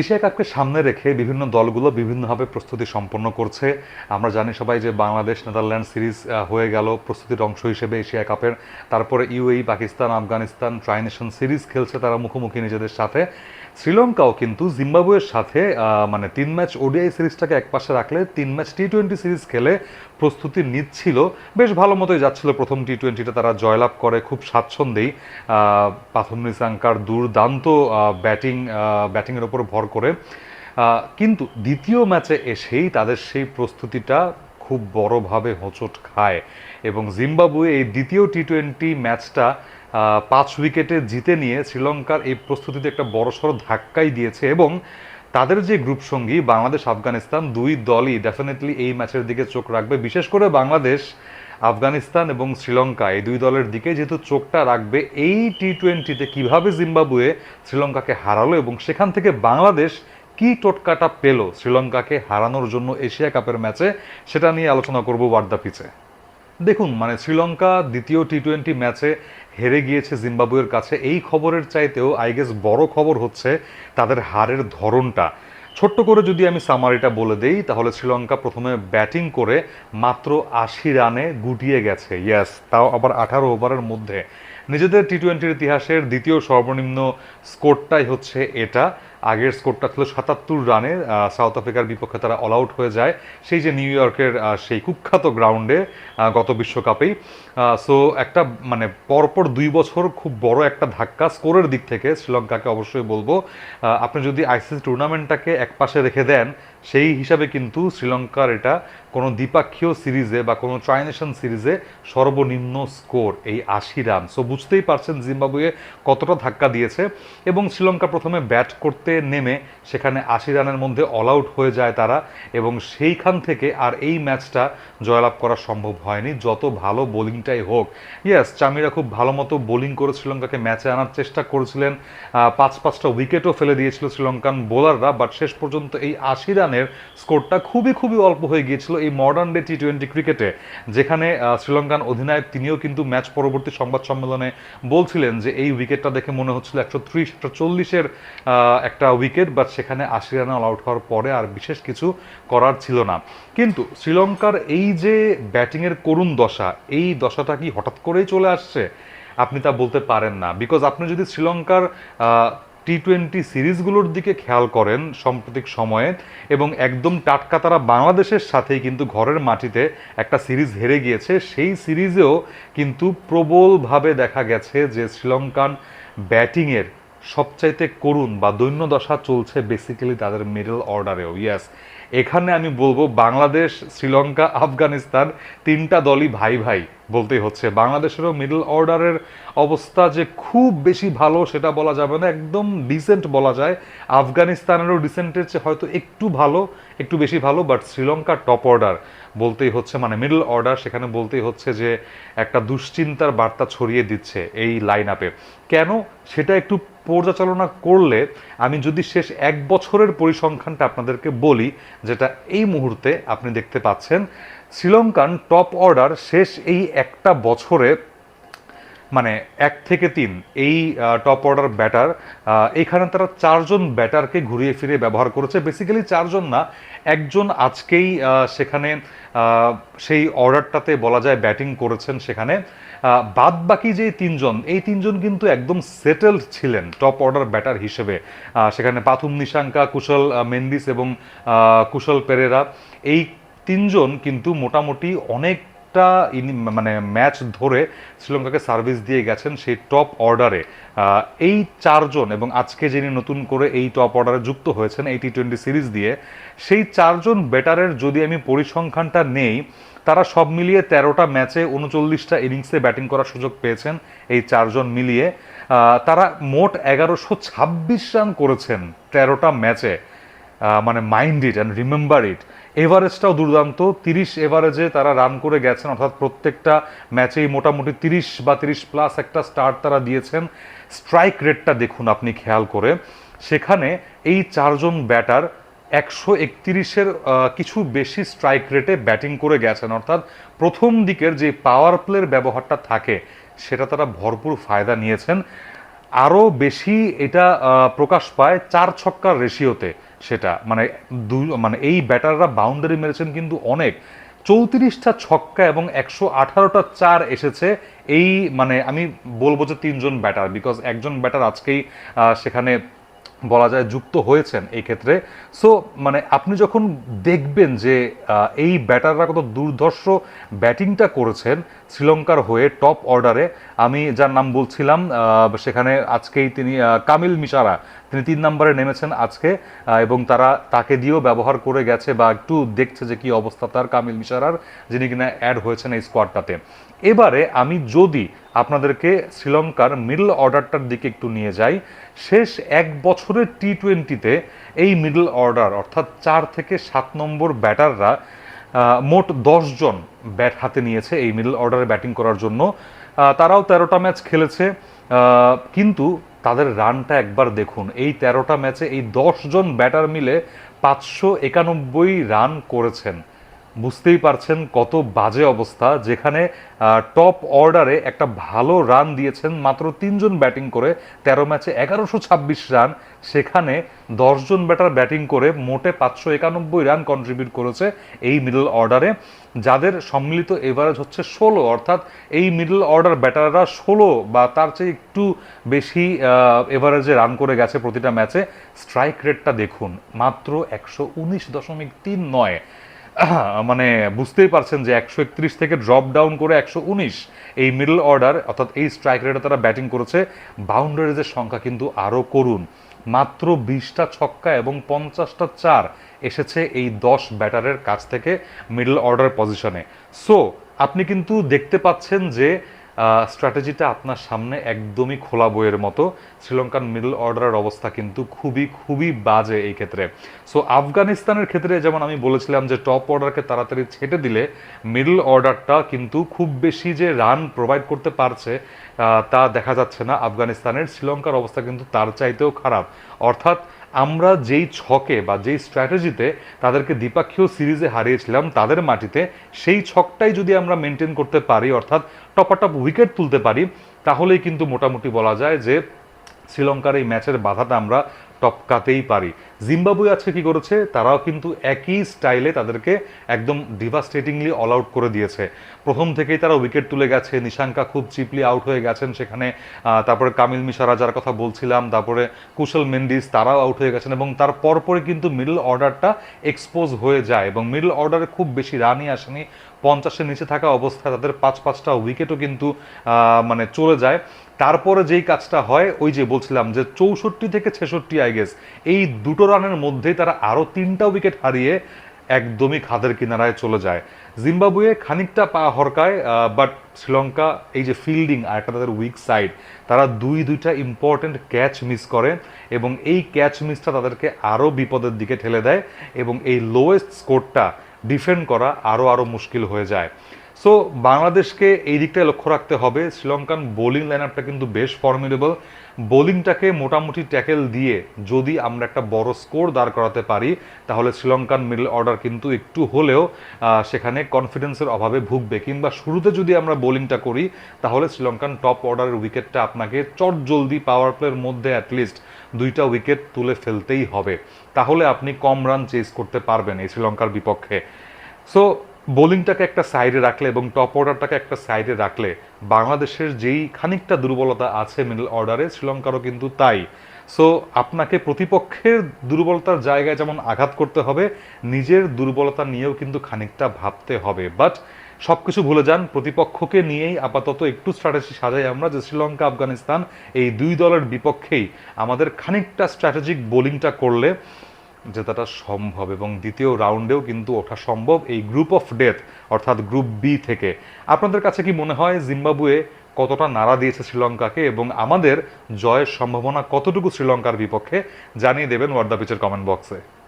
Asia কাপকে সামনে রেখে বিভিন্ন দলগুলো বিভিন্নভাবে প্রস্তুতি সম্পন্ন করছে। আমরা জানি সবাই যে বাংলাদেশ নেদারল্যান্ড সিরিজ হয়ে গেল প্রস্তুতির অংশ হিসেবে এশিয়া কাপের। তারপরে UAE, Pakistan, Afghanistan trination series খেলছে তারা মুখোমুখি নিজেদের সাথে। শ্রীলঙ্কাও কিন্তু জিম্বাবুয়ের সাথে মানে তিন ম্যাচ ওডিআই সিরিজটাকে একপাশে রাখলে তিন ম্যাচ টি টোয়েন্টি সিরিজ খেলে প্রস্তুতি নিচ্ছিল। বেশ ভালো মতোই যাচ্ছিল প্রথম টি টোয়েন্টিটা তারা জয়লাভ করে খুব স্বাচ্ছন্দ্যেই। আহ, পাথম নিসাঙ্কার দুর্দান্ত ব্যাটিং ব্যাটিংয়ের ওপর ভর করে। কিন্তু দ্বিতীয় ম্যাচে এসেই তাদের সেই প্রস্তুতিটা খুব বড়ভাবে হোঁচট খায়। এবং জিম্বাবুয়ে এই দ্বিতীয় টি টোয়েন্টি ম্যাচটা পাঁচ উইকেটে জিতে নিয়ে শ্রীলঙ্কার এই প্রস্তুতিতে একটা বড়সড় ধাক্কাই দিয়েছে এবং তাদের যে গ্রুপ সঙ্গী বাংলাদেশ, আফগানিস্তান, দুই দলই ডেফিনেটলি এই ম্যাচের দিকে চোখ রাখবে। বিশেষ করে বাংলাদেশ, আফগানিস্তান এবং শ্রীলঙ্কা এই দুই দলের দিকে যেহেতু চোখটা রাখবে, এই টি টোয়েন্টিতে কীভাবে জিম্বাবুয়ে শ্রীলঙ্কাকে হারালো এবং সেখান থেকে বাংলাদেশ কি টোটকাটা পেল শ্রীলঙ্কাকে হারানোর জন্য এশিয়া কাপের ম্যাচে সেটা নিয়ে আলোচনা করব ওয়ার্ডা পিচে। দেখুন মানে শ্রীলঙ্কা দ্বিতীয় টি টোয়েন্টি ম্যাচে হেরে গিয়েছে জিম্বাবুয়ের কাছে। এই খবরের চাইতেও আই গেস বড় খবর হচ্ছে তাদের হারের ধরনটা। ছোট্ট করে যদি আমি সামারিটা বলে দেই, তাহলে শ্রীলঙ্কা প্রথমে ব্যাটিং করে মাত্র আশি রানে গুটিয়ে গেছে। ইয়াস তাও আবার আঠারো ওভারের মধ্যে। নিজেদের টি টোয়েন্টির ইতিহাসের দ্বিতীয় সর্বনিম্ন স্কোরটাই হচ্ছে এটা। আগের স্কোরটা ছিল সাতাত্তর রানে সাউথ আফ্রিকার বিপক্ষে তারা অল আউট হয়ে যায়। সেই যে নিউ ইয়র্কের সেই কুখ্যাত গ্রাউন্ডে গত বিশ্বকাপেই। সো একটা মানে পরপর দুই বছর খুব বড় একটা ধাক্কা স্কোরের দিক থেকে, শ্রীলঙ্কাকে অবশ্যই বলব। আপনি যদি আইসিসি টুর্নামেন্টটাকে এক পাশে রেখে দেন, সেই হিসাবে কিন্তু শ্রীলঙ্কার এটা কোনো দ্বিপাক্ষীয় সিরিজে বা কোনো ট্রাইনেশন সিরিজে সর্বনিম্ন স্কোর, এই আশি রান। সো বুঝতেই পারছেন জিম্বাবুয়ে কতটা ধাক্কা দিয়েছে এবং শ্রীলঙ্কা প্রথমে ব্যাট করতে নেমে সেখানে আশি রানের মধ্যে অল আউট হয়ে যায় তারা এবং সেইখান থেকে আর এই ম্যাচটা জয়লাভ করা সম্ভব হয়নি, যত ভালো বোলিংটাই হোক। ইয়াস চামিরা খুব ভালো মতো বোলিং করে শ্রীলঙ্কাকে ম্যাচে আনার চেষ্টা করেছিলেন। পাঁচ পাঁচটা উইকেটও ফেলে দিয়েছিল শ্রীলঙ্কান বোলাররা বাট শেষ পর্যন্ত এই আশি রানের স্কোরটা খুবই খুবই অল্প হয়ে গিয়েছিল এই মডার্ন ডে টি টোয়েন্টি ক্রিকেটে যেখানে শ্রীলঙ্কান অধিনায়ক তিনিও কিন্তু ম্যাচ পরবর্তী সংবাদ সম্মেলনে বলছিলেন যে এই উইকেটটা দেখে মনে হচ্ছিল একশো ত্রিশ, একশো চল্লিশের একটা উইকেট বাট সেখানে আশি রানে অল আউট হওয়ার পরে আর বিশেষ কিছু করার ছিল না। কিন্তু শ্রীলঙ্কার এই যে ব্যাটিংয়ের করুণ দশা, এই দশাটা কি হঠাৎ করেই চলে আসছে? আপনি তা বলতে পারেন না। বিকজ আপনি যদি শ্রীলঙ্কার টি টোয়েন্টি সিরিজগুলোর দিকে খেয়াল করেন সাম্প্রতিক সময়ে এবং একদম টাটকা তারা বাংলাদেশের সাথেই কিন্তু ঘরের মাটিতে একটা সিরিজ হেরে গিয়েছে। সেই সিরিজেও কিন্তু প্রবলভাবে দেখা গেছে যে শ্রীলঙ্কান ব্যাটিংয়ের সবচাইতে করুণ বা দৈন্য দশা চলছে বেসিক্যালি তাদের মিডল অর্ডারেও ইয়াস এখানে আমি বলব বাংলাদেশ, শ্রীলঙ্কা, আফগানিস্তান তিনটা দলই ভাই ভাই বলতেই হচ্ছে। বাংলাদেশেরও মিডল অর্ডারের অবস্থা যে খুব বেশি ভালো সেটা বলা যাবে না, একদম ডিসেন্ট বলা যায়। আফগানিস্তানেরও ডিসেন্টের চেয়ে হয়তো একটু ভালো, একটু বেশি ভালো বাট শ্রীলঙ্কার টপ অর্ডার বলতেই হচ্ছে। মানে মিডল অর্ডার সেখানে বলতেই হচ্ছে যে একটা দুশ্চিন্তার বার্তা ছড়িয়ে দিচ্ছে এই লাইন আপে কেন? সেটা একটু পর্যালোচনা করলে আমি যদি শেষ এক বছরের পরিসংখ্যানটা আপনাদেরকে বলি, যেটা এই মুহূর্তে আপনি দেখতে পাচ্ছেন, শ্রীলঙ্কান টপ অর্ডার শেষ এই একটা বছরে মানে এক থেকে তিন এই টপ অর্ডার ব্যাটার এখানে তারা চারজন ব্যাটারকে ঘুরিয়ে ফিরিয়ে ব্যবহার করেছে। বেসিক্যালি চারজন না, একজন আজকেই সেখানে সেই অর্ডারটাতে বলা যায় ব্যাটিং করেছেন সেখানে। বাদ বাকি যে তিনজন, এই তিনজন কিন্তু একদম সেটেলড ছিলেন টপ অর্ডার ব্যাটার হিসেবে। সেখানে পাথুম নিশাঙ্কা, কুশল মেন্দিস এবং কুশল পেরেরা, এই তিনজন কিন্তু মোটামুটি অনেক একটা মানে ম্যাচ ধরে শ্রীলঙ্কাকে সার্ভিস দিয়ে গেছেন সেই টপ অর্ডারে। এই চারজন এবং আজকে যিনি নতুন করে এই টপ অর্ডারে যুক্ত হয়েছেন এই টি টোয়েন্টি সিরিজ দিয়ে, সেই চারজন ব্যাটারের যদি আমি পরিসংখ্যানটা নেই, তারা সব মিলিয়ে তেরোটা ম্যাচে উনচল্লিশটা ইনিংসে ব্যাটিং করার সুযোগ পেয়েছেন এই চারজন মিলিয়ে। তারা মোট এগারোশো ছাব্বিশ রান করেছেন তেরোটা ম্যাচে। মানে mind it and remember it. এভারেজটাও দুর্দান্ত। তিরিশ এভারেজে তারা রান করে গেছেন, অর্থাৎ প্রত্যেকটা ম্যাচেই মোটামুটি তিরিশ বা তিরিশ প্লাস একটা স্টার তারা দিয়েছেন। স্ট্রাইক রেটটা দেখুন আপনি খেয়াল করে। সেখানে এই চারজন ব্যাটার একশো একত্রিশের কিছু বেশি স্ট্রাইক রেটে ব্যাটিং করে গেছেন। অর্থাৎ প্রথম দিকের যে পাওয়ার প্লের ব্যবহারটা থাকে, সেটা তারা ভরপুর ফায়দা নিয়েছেন। আরও বেশি এটা প্রকাশ পায় চার ছক্কার রেশিওতে। সেটা। মানে দুই মানে এই ব্যাটাররা বাউন্ডারি মেরেছেন কিন্তু অনেক। চৌত্রিশটা ছক্কা এবং একশো আঠারোটা চার এসেছে। এই মানে আমি বলব যে তিনজন ব্যাটার বিকজ একজন ব্যাটার আজকেই সেখানে বলা যায় যুক্ত হয়েছেন এই ক্ষেত্রে। সো মানে আপনি যখন দেখবেন যে এই ব্যাটাররা কত দুর্ধর্ষ ব্যাটিংটা করেছেন শ্রীলঙ্কার হয়ে টপ অর্ডারে, আমি যার নাম বলছিলাম সেখানে আজকেই তিনি কামিল মিশারা, তিনি তিন নম্বরে নেমেছেন আজকে এবং তারা তাকে দিয়েও ব্যবহার করে গেছে বা একটু দেখছে যে কি অবস্থা তার কামিল মিশারার, যিনি কিনা অ্যাড হয়েছেন এই স্কোয়াডটাতে এবারে আমি যদি আপনাদেরকে শ্রীলঙ্কার মিডল অর্ডারটার দিকে একটু নিয়ে যাই, শেষ এক বছরের টি টোয়েন্টিতে এই মিডল অর্ডার অর্থাৎ চার থেকে সাত নম্বর ব্যাটাররা মোট জন ব্যাট হাতে নিয়েছে এই মিডল অর্ডারে ব্যাটিং করার জন্য। তারাও তেরোটা ম্যাচ খেলেছে কিন্তু তাদের রানটা একবার দেখুন, এই তেরোটা ম্যাচে এই জন ব্যাটার মিলে পাঁচশো একানব্বই রান করেছেন। বুঝতেই পারছেন কত বাজে অবস্থা, যেখানে টপ অর্ডারে একটা ভালো রান দিয়েছেন মাত্র তিনজন ব্যাটিং করে, তেরো ম্যাচে এগারোশো ছাব্বিশ রান সেখানে দশজন ব্যাটার ব্যাটিং করে মোটে পাঁচশো একানব্বই রান কন্ট্রিবিউট করেছে এই মিডল অর্ডারে যাদের সম্মিলিত এভারেজ হচ্ছে ষোলো, অর্থাৎ এই মিডল অর্ডার ব্যাটাররা ষোলো বা তার চেয়ে একটু বেশি এভারেজে রান করে গেছে প্রতিটা ম্যাচে স্ট্রাইক রেটটা দেখুন, মাত্র একশো উনিশ দশমিক তিন নয়। মানে বুঝতেই পারছেন যে একশো একত্রিশ থেকে ড্রপ ডাউন করে একশো উনিশ এই মিডল অর্ডার অর্থাৎ এই স্ট্রাইক রেটে তারা ব্যাটিং করেছে বাউন্ডারিজের সংখ্যা কিন্তু আরও করুন। মাত্র বিশটা ছক্কা এবং পঞ্চাশটা চার এসেছে এই দশ ব্যাটারের কাছ থেকে মিডল অর্ডার পজিশনে সো আপনি কিন্তু দেখতে পাচ্ছেন যে স্ট্র্যাটেজিটা আপনার সামনে একদমই খোলা বইয়ের মতো। শ্রীলঙ্কান মিডল অর্ডারের অবস্থা কিন্তু খুবই খুবই বাজে এই ক্ষেত্রে। সো আফগানিস্তানের ক্ষেত্রে যেমন আমি বলেছিলাম যে টপ অর্ডারকে তাড়াতাড়ি ছেটে দিলে মিডল অর্ডারটা কিন্তু খুব বেশি যে রান প্রোভাইড করতে পারছে তা দেখা যাচ্ছে না আফগানিস্তানের। শ্রীলঙ্কার অবস্থা কিন্তু তার চাইতেও খারাপ। অর্থাৎ আমরা যেই ছকে বা যেই স্ট্র্যাটেজিতে তাদেরকে দ্বিপাক্ষীয় সিরিজে হারিয়েছিলাম তাদের মাটিতে, সেই ছকটাই যদি আমরা মেনটেন করতে পারি, অর্থাৎ টপাটপ উইকেট তুলতে পারি, তাহলেই কিন্তু মোটামুটি বলা যায় যে শ্রীলঙ্কার এই ম্যাচের বাধাটা আমরা টপকাতেই পারি। জিম্বাবুয়ে আজকে কি করেছে? তারাও কিন্তু একই স্টাইলে তাদেরকে একদম ডিভাস্টেটিংলি অল আউট করে দিয়েছে। প্রথম থেকেই তারা উইকেট তুলে গেছে। নিশাঙ্কা খুব চিপলি আউট হয়ে গেছেন সেখানে। তারপরে কামিল মিশারা যার কথা বলছিলাম, তারপরে কুশল মেন্ডিস, তারাও আউট হয়ে গেছেন এবং তার পরপরে কিন্তু মিডল অর্ডারটা এক্সপোজ হয়ে যায় এবং মিডল অর্ডারে খুব বেশি রানই আসেনি। পঞ্চাশের নিচে থাকা অবস্থায় তাদের পাঁচ পাঁচটা উইকেটও কিন্তু মানে চলে যায়। তারপরে যেই কাজটা হয়, ওই যে বলছিলাম যে চৌষট্টি থেকে ছেষট্টি আই গেস এই দুটো রানের মধ্যেই তারা আরও তিনটা উইকেট হারিয়ে একদমই খাদের কিনারায় চলে যায়। জিম্বাবুয়ে খানিকটা পা হরকায় বাট শ্রীলঙ্কা এই যে ফিল্ডিং আর একটা তাদের উইক সাইড তারা দুই দুইটা ইম্পর্টেন্ট ক্যাচ মিস করে এবং এই ক্যাচ মিসটা তাদেরকে আরও বিপদের দিকে ঠেলে দেয় এবং এই লোয়েস্ট স্কোরটা ডিফেন্ড করা আরও আরও মুশকিল হয়ে যায়। সো বাংলাদেশকে এই দিকটায় লক্ষ্য রাখতে হবে। শ্রীলঙ্কান বোলিং লাইন আপটা কিন্তু বেশ ফর্মিডেবল বোলিংটাকে মোটামুটি ট্যাকেল দিয়ে যদি আমরা একটা বড় স্কোর দাঁড় করাতে পারি, তাহলে শ্রীলঙ্কান মিডল অর্ডার কিন্তু একটু হলেও সেখানে কনফিডেন্সের অভাবে ভুগবে। কিংবা শুরুতে যদি আমরা বোলিংটা করি, তাহলে শ্রীলঙ্কান টপ অর্ডারের উইকেটটা আপনাকে চট জলদি পাওয়ার প্লের মধ্যে অ্যাটলিস্ট দুইটা উইকেট তুলে ফেলতেই হবে। তাহলে আপনি কম রান চেস করতে পারবেন এই শ্রীলঙ্কার বিপক্ষে। সো বোলিংটাকে একটা সাইডে রাখলে এবং টপ অর্ডারটাকে একটা সাইডে রাখলে বাংলাদেশের যেই খানিকটা দুর্বলতা আছে মিডল অর্ডারে, শ্রীলঙ্কারও কিন্তু তাই। সো আপনাকে প্রতিপক্ষের দুর্বলতার জায়গায় যেমন আঘাত করতে হবে, নিজের দুর্বলতা নিয়েও কিন্তু খানিকটা ভাবতে হবে। বাট সব কিছু ভুলে যান, প্রতিপক্ষকে নিয়েই আপাতত একটু স্ট্র্যাটেজি সাজাই আমরা যে শ্রীলঙ্কা, আফগানিস্তান, এই দুই দলের বিপক্ষেই আমাদের খানিকটা স্ট্র্যাটেজিক বোলিংটা করলে জেতাটা সম্ভব এবং দ্বিতীয় রাউন্ডেও কিন্তু ওঠা সম্ভব এই গ্রুপ অফ ডেথ অর্থাৎ গ্রুপ বি থেকে। আপনাদের কাছে কি মনে হয় জিম্বাবুয়ে কতটা নাড়া দিয়েছে শ্রীলঙ্কাকে এবং আমাদের জয়ের সম্ভাবনা কতটুকু শ্রীলঙ্কার বিপক্ষে? জানিয়ে দেবেন ওয়ার্ডা পিচের কমেন্ট বক্সে